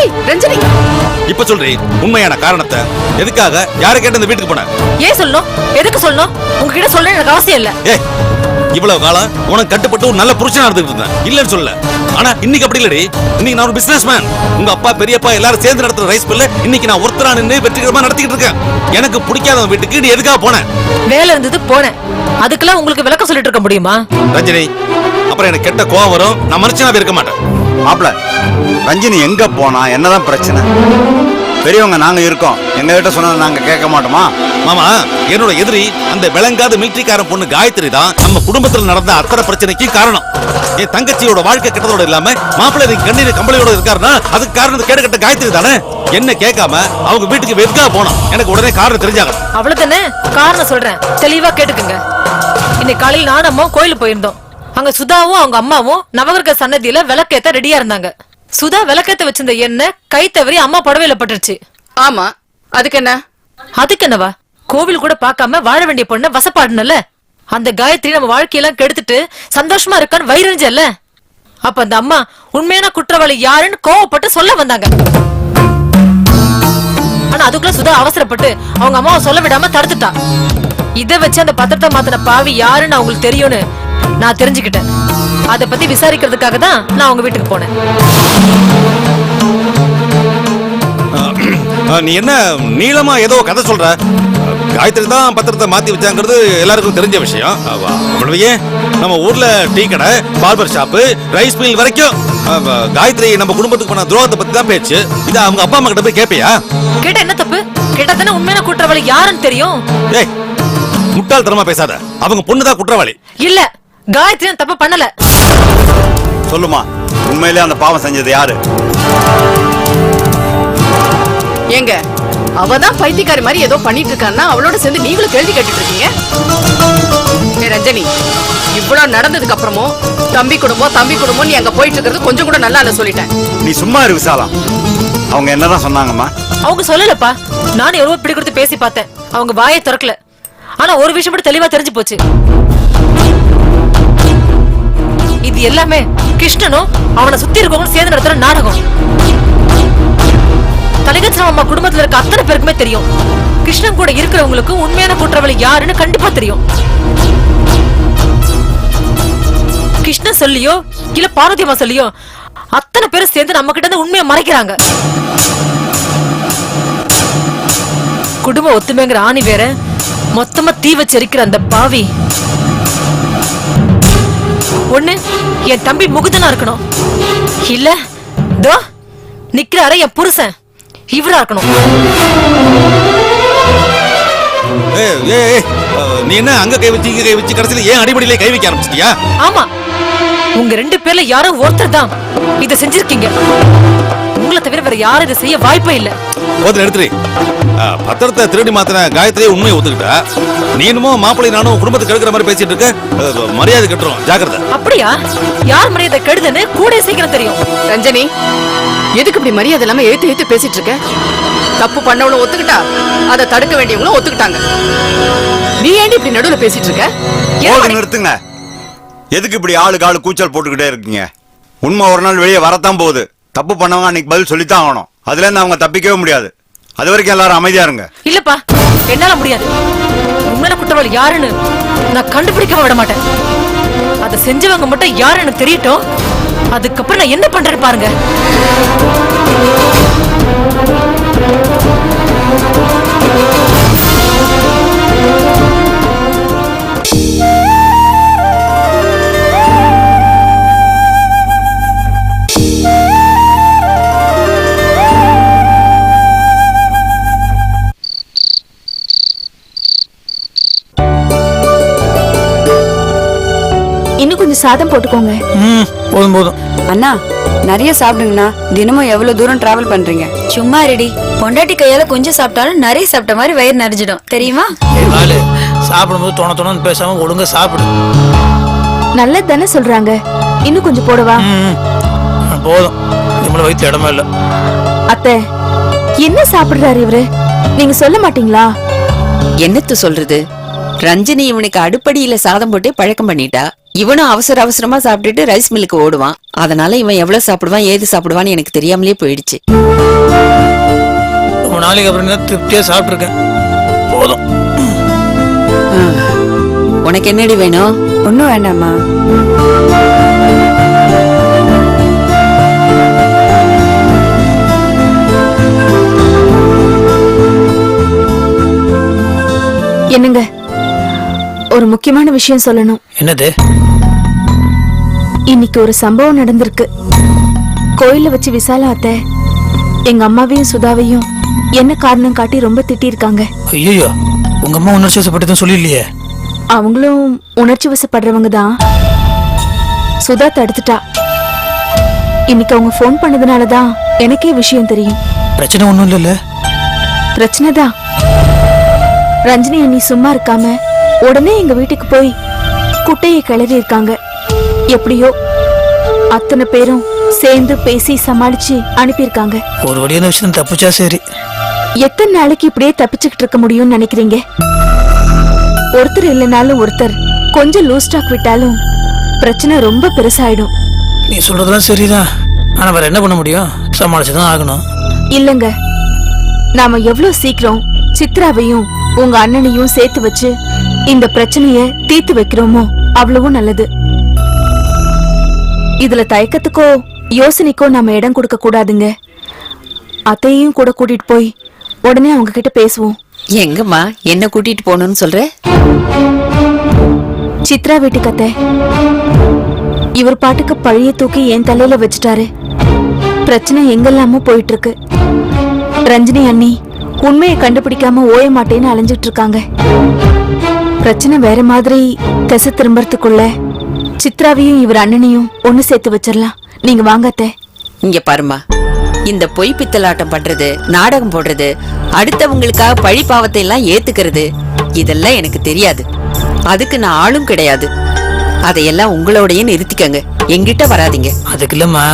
ஏய் ரஞ்சனி. இப்ப சொல்றீ உண்மையான காரணத்தை. எதுக்காக? யாரை கேட்டு இந்த வீட்டுக்கு போன? ஏன் சொல்லணும்? எதுக்கு சொல்லணும்? உங்ககிட்ட சொல்ல எனக்கு அவசியம் இல்ல. ஏய் இவ்வளவு காலம் உனக்கு கட்டுப்பட்டு ஒரு நல்ல புருஷனா இருந்துட்டு இருந்தேன். இல்லன்னு சொல்லல. ஆனா இன்னைக்கு அப்படி இல்லடி. இன்னைக்கு நான் ஒரு பிசினஸ் மேன் உங்க அப்பா பெரியப்பா எல்லாரும் சேர்ந்து நடத்துற ரைஸ் மில்ல இன்னைக்கு நான் ஒருத்தரா நின்று வெற்றிகரமா நடத்திக்கிட்டு இருக்கேன். எனக்கு பிடிக்காத வீட்டுக்கு நீ எதுக்காக போன? வேலை இருந்தது போனேன். அதுக்கெல்லாம் உங்களுக்கு விளக்கம் சொல்லிட்டு இருக்க முடியுமா? ரஞ்சனி அப்புறம் எனக்கு கெட்ட கோவம் வரும். நான் மனுஷனாவே இருக்க மாட்டேன். மாப்பிள ரஞ்சினி எங்க போனா? என்னதான் பிரச்சனை? பெரியவங்க நாங்க இருக்கோம். எங்க கிட்ட சொன்னதை நாங்க கேட்க மாட்டோமா? மாமா என்னோட எதிரி அந்த விளங்காத மிலிட்டரிக்காரன் பொண்ணு காயத்ரி தான் நம்ம குடும்பத்துல நடந்த அத்தனை பிரச்சனைக்கு காரணம். என் தங்கச்சியோட வாழ்க்கை கெட்டதோட இல்லாம மாப்பிள்ளை கண்ணீர் கம்பளையோட இருக்காருன்னா அதுக்கு காரணம் கேடு கட்ட காயத்ரி தானே? என்ன கேட்காம அவங்க வீட்டுக்கு வெறுக்கா போனோம் எனக்கு உடனே காரணம் தெரிஞ்சாகணும். அவ்வளவுதானே? காரணம் சொல்றேன். தெளிவா கேட்டுக்குங்க. இன்னைக்கு காலையில் நானும் கோயிலுக்கு போயிருந்தோம். அங்க சுதாவும் அவங்க அம்மாவும் நவகிரக சன்னதியில விளக்கேத்த ரெடியா இருந்தாங்க. சுதா விளக்கேத்த வச்சிருந்த எண்ணெய் கை தவறி அம்மா புடவையில பட்டுருச்சு. ஆமா. அதுக்கு என்ன? அதுக்கு என்னவா? கோவில் கூட பார்க்காம வாழ வேண்டிய பொண்ண வசப்பாடுனல அந்த காயத்ரி நம்ம வாழ்க்கையெல்லாம் கெடுத்துட்டு சந்தோஷமா இருக்கான்னு வயிறஞ்சல்ல அப்ப அந்த அம்மா உண்மையான குற்றவாளி யாருன்னு கோவப்பட்டு சொல்ல வந்தாங்க. ஆனா அதுக்குள்ள சுதா அவசரப்பட்டு அவங்க அம்மாவை சொல்ல விடாம தடுத்துட்டா. இத வச்சு அந்த பத்திரத்தை மாத்தின பாவி யாருன்னு அவங்களுக்கு தெரியும்னு நான் தெரிஞ்சுக்கிட்டேன். அத பத்தி விசாரிக்கிறதுக்காக தான் நான் அவங்க வீட்டுக்கு போனேன். நீ என்ன நீளமா ஏதோ கதை சொல்ற? காயத்ரி தான் பத்திரத்தை மாத்தி வச்சாங்கிறது எல்லாருக்கும் தெரிஞ்ச விஷயம். அவ- அவ்வளவு ஏன் நம்ம ஊர்ல டீ கடை பார்பர் ஷாப்பு ரைஸ் மில் வரைக்கும். காயத்ரி நம்ம குடும்பத்துக்கு பண்ண துரோகத்தை பத்தி தான் பேச்சு. இத அவங்க அப்பா அம்மா கிட்ட போய் கேப்பியா? கேட்ட என்ன தப்பு? கேட்டா தானே உண்மையான குற்றவாளி யாருன்னு தெரியும்? ஏய் முட்டாள்தனமா பேசாத. அவங்க பொண்ணுதான் குற்றவாளி. இல்ல காயத்ரி தப்பு பண்ணல. சொல்லுமா உண்மையிலே அந்த பாவம் செஞ்சது யாரு? ஏங்க அவ தான் பைத்தியக்காரி மாதிரி ஏதோ பண்ணிட்டு இருக்கான்னா அவளோட சேர்ந்து நீங்களும் கேள்வி கேட்டுட்டு இருக்கீங்க. ரஞ்சனி இவ்வளவு நடந்ததுக்கு அப்புறமும் தம்பி குடும்பம் தம்பி குடும்பம் நீ அங்க போயிட்டு இருக்கிறது கொஞ்சம் கூட நல்லா இல்ல சொல்லிட்டேன். நீ சும்மா இரு விசாலம் அவங்க என்னதான் சொன்னாங்கம்மா? அவங்க சொல்லலப்பா. நானும் எவ்வளவு பிடி கொடுத்து பேசி பார்த்தேன். அவங்க வாயை திறக்கல. ஆனா ஒரு விஷயம் மட்டும் தெளிவா தெரிஞ்சு போச்சு. இது எல்லாமே கிருஷ்ணனும் அவனை சுத்தி இருக்கவங்க சேர்ந்து நடத்துற நாடகம். கலிகச்சனம் அம்மா குடும்பத்துல இருக்க அத்தனை பேருக்குமே தெரியும். கிருஷ்ணன் கூட இருக்கிறவங்களுக்கு உண்மையான குற்றவாளி யாருன்னு கண்டிப்பா தெரியும். கிருஷ்ணன் சொல்லியோ இல்ல பார்வதி அம்மா சொல்லியோ அத்தனை பேரும் சேர்ந்து நம்ம கிட்ட இருந்து உண்மையை மறைக்கிறாங்க. குடும்ப ஒத்துமைங்கிற ஆணி வேற மொத்தமா தீ வச்சரிக்கிற அந்த பாவி. ஒண்ணு என் தம்பி முகுதனா இருக்கணும். இல்ல தோ நிக்கிறாரு என் புருஷன். இவரா இருக்கணும். நீ என்ன அங்க கை வச்சு இங்க கை வச்சு கடைசியில ஏன் அடிப்படையிலே கை வைக்க ஆரம்பிச்சிட்டியா? ஆமா. உங்க ரெண்டு பேர்ல யாரோ ஒருத்தர் தான். இத செஞ்சிருக்கீங்க. உங்களை தவிர வேற யாரும் இதை செய்ய வாய்ப்பே இல்ல. போதும் எடுத்துரு. பத்திரத்தை திருடி மாத்தின காயத்ரியே உண்மையை ஒத்துக்கிட்டா? நீ என்னமோ மாப்பிள்ளை நானும் குடும்பத்துக்கு எடுக்கிற மாதிரி பேசிட்டு இருக்க? மரியாதை கட்டுறோம். ஜாக்கிரதை. அப்படியா? யார் மரியாதை கெடுதுன்னு கூட சீக்கிரம் தெரியும். ரஞ்சனி எதுக்கு இப்படி மரியாதை இல்லாம எழுத்து எழுத்து பேசிட்டு இருக்க? தப்பு பண்ணவளும் ஒத்துக்கிட்டா அதை தடுக்க வேண்டியவங்களும் ஒத்துக்கிட்டாங்க. நீ ஏன்டி இப்படி நடுவுல பேசிட்டு இருக்க? நிறுத்துங்க. எதுக்கு இப்படி ஆளுக்கு ஆளு கூச்சல் போட்டுக்கிட்டே இருக்கீங்க? உண்மை ஒரு நாள் வெளியே வரத்தான் போகுது. தப்பு பண்ணவங்க அன்னைக்கு பதில் சொல்லித்தான் ஆகணும். அதுல இருந்து அவங்க தப்பிக்கவே முடியாது. அது வரைக்கும் எல்லாரும் அமைதியா இருங்க. இல்லப்பா என்னால முடியாது. உண்மையான குற்றவாளி யாருன்னு நான் கண்டுபிடிக்க விட மாட்டேன். அதை செஞ்சவங்க மட்டும் யாருன்னு தெரியட்டும். அதுக்கப்புறம் நான் என்ன பண்றேன்னு பாருங்க. இன்னும் கொஞ்சம் சாதம் போட்டுக்கோங்க. ம் போதும் போதும். அண்ணா நிறைய சாப்பிடுங்கண்ணா. தினமும் எவ்வளவு தூரம் டிராவல் பண்றீங்க? சும்மா ரெடி பொண்டாட்டி கையால கொஞ்சம் சாப்பிட்டாலும் நிறைய சாப்பிட்ட மாதிரி வயிறு நிறைஞ்சிடும். தெரியுமா? நாலு சாப்பிடும்போது தோண தோணுன்னு பேசாம ஒழுங்கா சாப்பிடு. நல்லது தானே சொல்றாங்க. இன்னும் கொஞ்சம் போடவா? ம், ம். போதும். நம்மள வயிற்று இடமே இல்லை. அத்தை என்ன சாப்பிடுறாரு இவரு? நீங்க சொல்ல மாட்டீங்களா? என்னத்து சொல்றது? ரஞ்சனி இவனுக்கு அடுப்படியில சாதம் போட்டு பழக்கம் பண்ணிட்டா. இவனும் அவசர அவசரமா சாப்பிட்டுட்டு ரைஸ் மில்லுக்கு ஓடுவான். அதனால இவன் எவ்வளவு சாப்பிடுவான் ஏது சாப்பிடுவான்னு எனக்கு தெரியாமலே போயிடுச்சு. ரொம்ப நாளைக்கு அப்புறம் தான் திருப்தியா சாப்பிட்டுருக்கேன். போதும். உனக்கு என்னடி வேணும்? ஒன்னும் வேண்டாம்மா. என்னங்க? ஒரு முக்கியமான விஷயம் சொல்லணும். என்னது? இன்னைக்கு ஒரு சம்பவம் நடந்திருக்கு. கோயில்ல வச்சு விசால அத்தை எங்க அம்மாவையும் சுதாவையும் என்ன காரணம் காட்டி ரொம்ப திட்டிருக்காங்க. ஐயோ உங்க அம்மா உணர்ச்சி வசப்பட்டதும் சொல்லிடலையே. அவங்களும் உணர்ச்சி வசப்படுறவங்க தான். சுதா தடுத்துட்டா. இன்னைக்கு அவங்க ஃபோன் பண்ணதுனால தான் எனக்கே விஷயம் தெரியும். பிரச்சனை ஒண்ணும் இல்லைல்ல. பிரச்சனை தான். ரஞ்சினி அண்ணி சும்மா இருக்காம உடனே எங்க வீட்டுக்கு போய் குட்டையை கிளறி இருக்காங்க. எப்படியோ அத்தனை பேரும் சேர்ந்து பேசி சமாளிச்சு அனுப்பியிருக்காங்க. ஒரு வழியான விஷயம் தப்பிச்சா சரி. எத்தனை நாளைக்கு இப்படியே தப்பிச்சுக்கிட்டு இருக்க முடியும்னு நினைக்கிறீங்க? ஒருத்தர் இல்லைனாலும் ஒருத்தர் கொஞ்சம் லூஸ் ஸ்டாக் விட்டாலும் பிரச்சனை ரொம்ப பெருசாயிடும். நீ சொல்றதெல்லாம் சரிதான். ஆனா வேற என்ன பண்ண முடியும்? சமாளிச்சுதான் ஆகணும். இல்லங்க. நாம எவ்வளவு சீக்கிரம் சித்ராவையும் உங்க அண்ணனையும் சேர்த்து வச்சு இந்த பிரச்சனைய தீர்த்து வைக்கிறோமோ அவ்வளவும் நல்லது. இதுல தயக்கத்துக்கோ யோசனைக்கோ நாம இடம் கொடுக்க கூடாதுங்க. அத்தையும் கூட கூட்டிட்டு போய் உடனே அவங்க கிட்ட பேசுவோம். எங்கம்மா என்ன கூட்டிட்டு போகணும்னு சொல்ற? சித்ரா வீட்டுக்கு அத்தை. இவர் பாட்டுக்கு பழைய தூக்கி என் தலையில வச்சுட்டாரு. பிரச்சனை எங்கெல்லாமோ போயிட்டு இருக்கு ரஞ்சினி அண்ணி உண்மையை கண்டுபிடிக்காம ஓய மாட்டேன்னு அலைஞ்சிட்டு இருக்காங்க. பிரச்சனை வேற மாதிரி திசை திரும்பறதுக்குள்ள சித்ராவையும் இவர் அண்ணனையும் ஒண்ணு சேர்த்து வச்சிடலாம் நீங்க வாங்க அத்தை. இங்க பாருமா இந்த பொய் பித்தலாட்டம் பண்றது நாடகம் போடுறது அடுத்தவங்களுக்காக பழி பாவத்தை எல்லாம் ஏத்துக்கிறது இதெல்லாம் எனக்கு தெரியாது. அதுக்கு நான் ஆளும் கிடையாது. அதையெல்லாம் உங்களோடயே நிறுத்திக்கங்க. எங்கிட்ட வராதீங்க. அதுக்கு இல்லம்மா.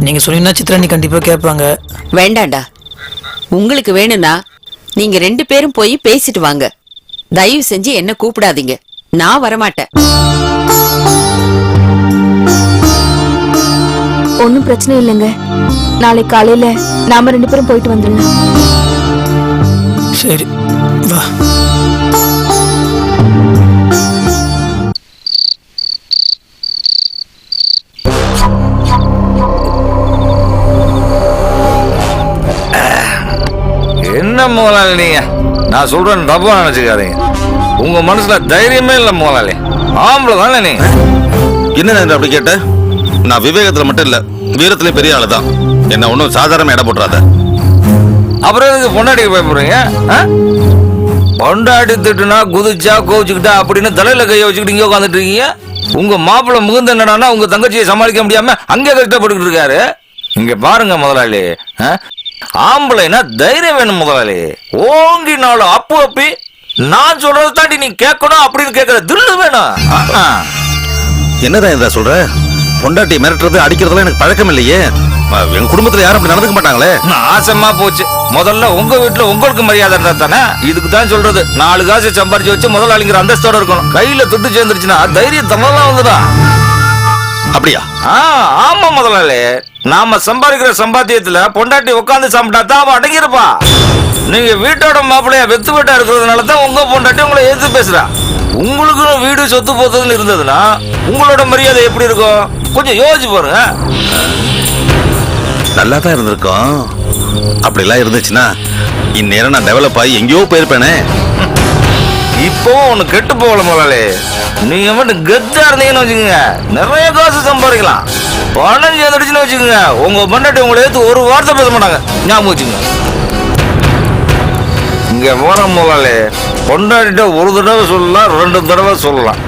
நீங்க சொன்னீங்கன்னா சித்ரா நீ கண்டிப்பா கேட்பாங்க. வேண்டாண்டா. உங்களுக்கு வேணும்னா நீங்க ரெண்டு பேரும் போய் பேசிட்டு வாங்க. தயவு செஞ்சு என்ன கூப்பிடாதீங்க. நான் வரமாட்டேன். ஒன்னும் பிரச்சனை இல்லைங்க. நாளை காலையில நாம ரெண்டு பேரும் போயிட்டு வந்துடலாம். சரி வா. என்ன முதலாளி நீங்க? நான் சொல்றேன் தப்பா நினைச்சுக்காதீங்க. உங்க மனசுல தைரியமே இல்ல முதலாளி ஆம்பளை தானே நீங்க என்ன நான் அப்படி கேட்ட? நான் விவேகத்துல மட்டும் இல்ல வீரத்திலயும் பெரிய ஆளு தான். என்ன ஒன்றும் சாதாரண இடம் போட்டுறாத. அப்புறம் எதுக்கு பொண்டாட்டிக்கு பயப்படுறீங்க ஆ? பொண்டாட்டி திட்டுனா குதிச்சா கோச்சுக்கிட்டா அப்படின்னு தலையில கைய வச்சுக்கிட்டு இங்க உட்காந்துட்டு இருக்கீங்க? உங்க மாப்பிள்ளை முகுந்த என்னடான்னா உங்க தங்கச்சியை சமாளிக்க முடியாம அங்கே கஷ்டப்பட்டுக்கிட்டு இருக்காரு. இங்க பாருங்க முதலாளி? ஆம்பளைனா தைரியம் வேணும் முதலாளி. ஓங்கி நாலு அப்பு அப்பி நான் சொல்றதை தாண்டி நீ கேட்கணும் அப்படின்னு கேட்கற தில்லு வேணும். என்னதான் இதா சொல்ற? பொண்டாட்டி மிரட்டுறது அடிக்கிறதுலாம் எனக்கு பழக்கம் இல்லையே. எங்க குடும்பத்துல யாரும் அப்படி நடந்துக்க மாட்டாங்களே? நாசமா போச்சு. முதல்ல உங்க வீட்டுல உங்களுக்கு மரியாதை இருந்தா தானே? இதுக்கு தான் சொல்றது. நாலு காசு சம்பாரிச்சு வச்சு முதலாளிங்கிற அந்தஸ்தோட இருக்கணும். கையில துட்டு சேர்ந்துருச்சுன்னா தைரியம் தமிழெல்லாம் வந்துதான் அப்படியா? ஆமா முதலாளி. நாம சம்பாதிக்கிற சம்பாத்தியத்துல பொண்டாட்டி உட்காந்து சாப்பிட்டா தான் அவன் அடங்கியிருப்பா. நீங்க வீட்டோட மாப்பிள்ளைய வெத்து வீட்டா இருக்கிறதுனால தான் உங்க பொண்டாட்டி உங்களை எதிர்த்து பேசுறா. உங்களுக்குன்னு வீடு சொத்து போத்ததுன்னு இருந்ததுன்னா உங்களோட மரியாதை எப்படி இருக்கும்? கொஞ்சம் யோசிச்சு பாருங்க. நல்லா தான் இருந்திருக்கோம். அப்படிலாம் இருந்துச்சுன்னா இந்நேரம் நான் டெவலப் ஆகி எங்கேயோ போயிருப்பேனே. இப்பவும் ஒண்ணு கெட்டு போகல முதலாளி. நீங்க மட்டும் கெத்தா இருந்தீங்கன்னு வச்சுக்கோங்க. நிறைய காசு சம்பாதிக்கலாம். பணம் சேர்ந்துடுச்சுன்னு வச்சுக்கோங்க. உங்க பொண்டாட்டி உங்களை எடுத்து ஒரு வார்த்தை பேச மாட்டாங்க. ஞாபகம் வச்சுக்கோங்க. இங்க போற முதலாளி பொண்டாட்டிட்ட ஒரு தடவை சொல்லலாம் ரெண்டு தடவை சொல்லலாம்.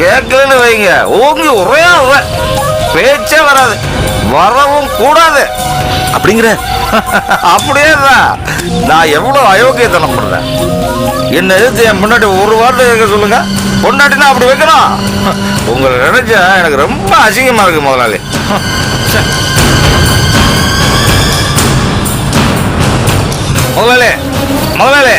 கேட்கலன்னு வைங்க. ஓங்கி ஒரே பேச்சே வராது. வரவும் கூடாது. அப்படிங்கிற? அப்படியே தான் நான் எவ்வளோ அயோக்கியத்தனம் பண்ணுறேன் என்ன எதிர்த்து என் பொண்டாட்டி ஒரு வார்த்தை கேட்க சொல்லுங்க. பொண்டாட்டினா அப்படி வைக்கணும். உங்களை நினைச்சா எனக்கு ரொம்ப அசிங்கமாக இருக்கு முதலாளி. முதலாளி முதலாளி.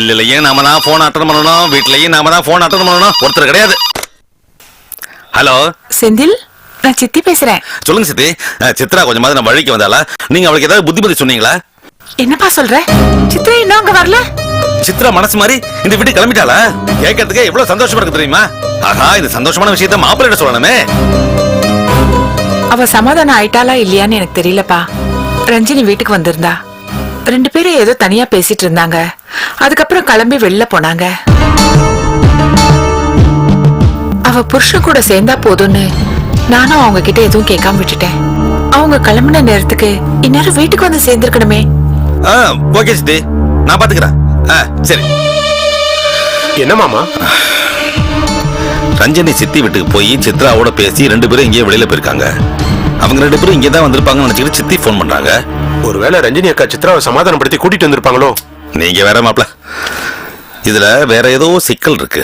மில்லுலயும் நாம தான் போன் அட்டன் பண்ணணும் வீட்லயும் நாம தான் போன் அட்டன் பண்ணணும். ஒருத்தர் கிடையாது. ஹலோ செந்தில் நான் சித்தி பேசுறேன். சொல்லுங்க சித்தி. சித்ரா கொஞ்சமாவது நம்ம வழிக்கு வந்தாளா? நீங்க அவளுக்கு ஏதாவது புத்திமதி சொன்னீங்களா? என்னப்பா சொல்ற? சித்ரா இன்னும் அங்க வரல? சித்ரா மனசு மாதிரி இந்த வீட்டு கிளம்பிட்டாளா? கேட்கறதுக்கே எவ்வளவு சந்தோஷமா இருக்கு தெரியுமா? ஆஹா இந்த சந்தோஷமான விஷயத்த மாப்பிள்ளையிட சொல்லணுமே. அவ சமாதானம் ஆயிட்டாளா இல்லையான்னு எனக்கு தெரியலப்பா. ரஞ்சினி வீட்டுக்கு வந்திருந்தா. ரெண்டு பேரும் ஏதோ தனியா பேசிட்டு இருந்தாங்க. அதுக்கப்புறம் கிளம்பி வெளில போனாங்க. அவ புருஷன் கூட சேர்ந்தா போதும்னு நானும் அவங்க கிட்ட எதுவும் கேட்காம விட்டுட்டேன். அவங்க கிளம்பின நேரத்துக்கு இந்நேரம் வீட்டுக்கு வந்து சேர்ந்திருக்கணுமே. ஓகே சித்தி. நான் பாத்துக்கிறேன். சரி. என்ன மாமா? ரஞ்சனி சித்தி வீட்டுக்கு போய் சித்ராவோட பேசி ரெண்டு பேரும் இங்கேயே வெளியில போயிருக்காங்க. அவங்க ரெண்டு பேரும் இங்கே தான் வந்திருப்பாங்கன்னு நினைச்சிட்டு சித்தி ஃபோன் பண்றாங்க. ஒருவேளை ரஞ்சினி அக்கா சித்ராவை சமாதானப்படுத்தி கூட்டிட்டு வந்திருப்பாங்களோ? நீங்க வேற மாப்ள இதுல வேற ஏதோ சிக்கல் இருக்கு.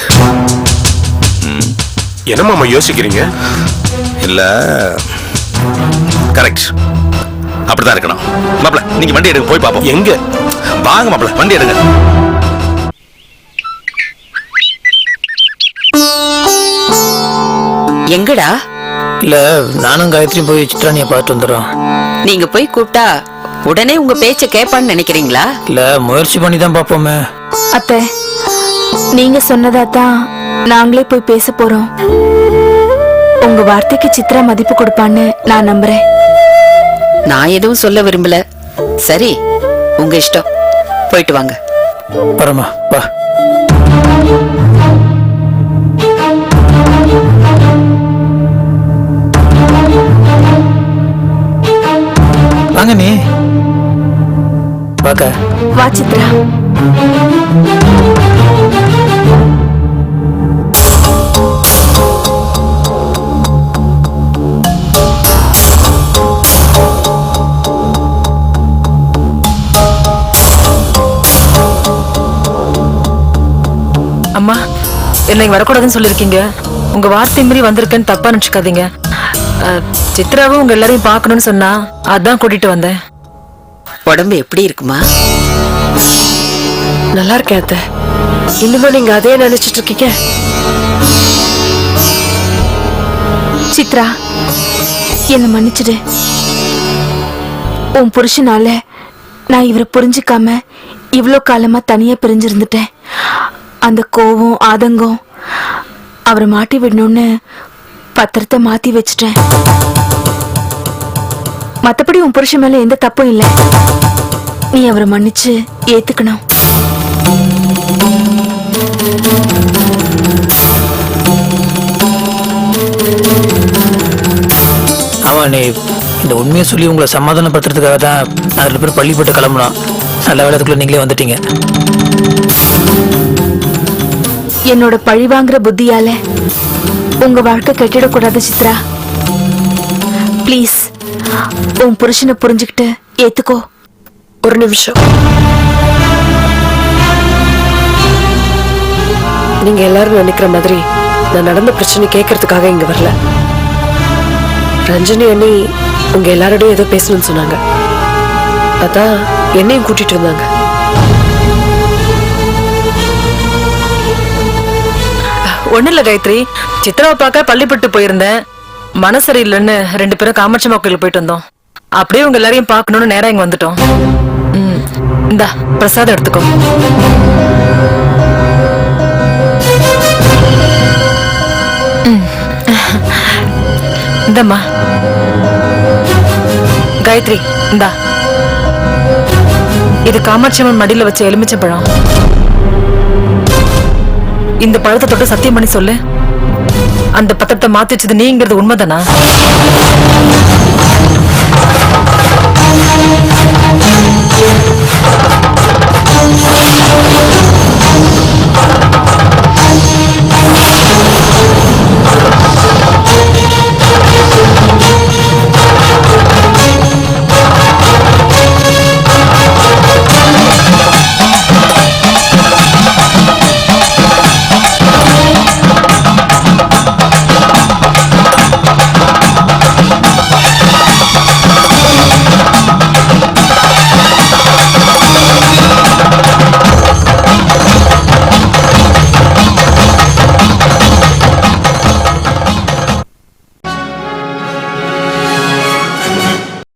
என்ன மாமா யோசிக்கிறீங்க? இல்ல. கரெக்ட் அப்படிதான் இருக்கணும். மாப்ள நீங்க வண்டி எடுங்க போய் பாப்போம். எங்க? வாங்க மாப்ள வண்டி எடுங்க. எங்கடா? இல்ல நானும் காயத்ரியும் போய் சித்ராணியை பார்த்து வந்துடுறோம். நீங்க போய் கூப்பிட்டா உடனே உங்க பேச்ச கேட்பான்னு நினைக்கிறீங்களா? இல்ல முயற்சி பண்ணி தான் பார்ப்போமே. அத்தை நீங்க சொன்னதா தான் நாங்களே போய் பேச போறோம். உங்க வார்த்தைக்கு சித்ரா மதிப்பு கொடுப்பான்னு நான் நம்புறேன். நான் எதுவும் சொல்ல விரும்பல. சரி உங்க இஷ்டம். போயிட்டு வாங்க. வரமா வா. வாங்க நீ. பார்க்க. வா சித்ரா. அம்மா என்ன இங்க வரக்கூடாதுன்னு சொல்லியிருக்கீங்க. உங்க வார்த்தை மீறி வந்திருக்கேன்னு தப்பா நினைச்சுக்காதீங்க. சித்ராவும் உங்க எல்லாரையும் பார்க்கணும்னு சொன்னா அதான் கூட்டிட்டு வந்தேன். உடம்பு எப்படி இருக்குமா? நல்லா இருக்கேன் அத்த. இன்னுமா நீங்க அதே நினைச்சிட்டு இருக்கீங்க? சித்ரா என்ன மன்னிச்சிடு. உன் புருஷனால நான் இவரை புரிஞ்சுக்காம இவ்ளோ காலமா தனியா பிரிஞ்சிருந்துட்டேன். அந்த கோவம் ஆதங்கம் அவரை மாட்டி விடணும்னு பத்திரத்தை மாத்தி வச்சிட்டேன். மத்தபடி உன் புருஷன் மேல எந்த தப்பும் இல்லை. நீ அவரை மன்னிச்சு ஏத்துக்கணும். நீ இந்த உண்மையை சொல்லி உங்களை சமாதானப்படுத்துறதுக்காக தான் நான் ரெண்டு பேரும் பள்ளி போட்டு கிளம்புனோம். நல்ல வேலை அதுக்குள்ள நீங்களே வந்துட்டீங்க. என்னோட பழி வாங்குற புத்தியால உங்க வாழ்க்கை கெட்டிடக்கூடாது சித்ரா. ப்ளீஸ் உன் புருஷனை புரிஞ்சுக்கிட்டு ஏத்துக்கோ. ஒரு நிமிஷம். நீங்க எல்லாரும் நினைக்கிற மாதிரி நான் நடந்த பிரச்சனை கேட்கறதுக்காக இங்க வரல. ரஞ்சனி அண்ணி உங்க எல்லாரோடையும் ஏதோ பேசணும்னு சொன்னாங்க. அதான் என்னையும் கூட்டிட்டு வந்தாங்க ஒண்ணு இல்ல காயத்ரி சித்ராவை பார்க்க பள்ளிப்பட்டு போயிருந்தேன். மனசரி சரியில்லைன்னு ரெண்டு பேரும் காமாட்சி கோயில் போயிட்டு வந்தோம். அப்படியே உங்க எல்லாரையும் பார்க்கணும்னு நேரம் இங்க வந்துட்டோம். ம், இந்தா பிரசாதம் எடுத்துக்கோ. ம். இந்தம்மா. காயத்ரி இந்தா. இது காமாட்சி அம்மன் மடியில வச்ச எலுமிச்சை பழம். இந்த பழத்தை தொட்டு சத்தியம் பண்ணி சொல்லு. அந்த பத்திரத்தை மாத்தி வச்சது நீங்கிறது உண்மைதானா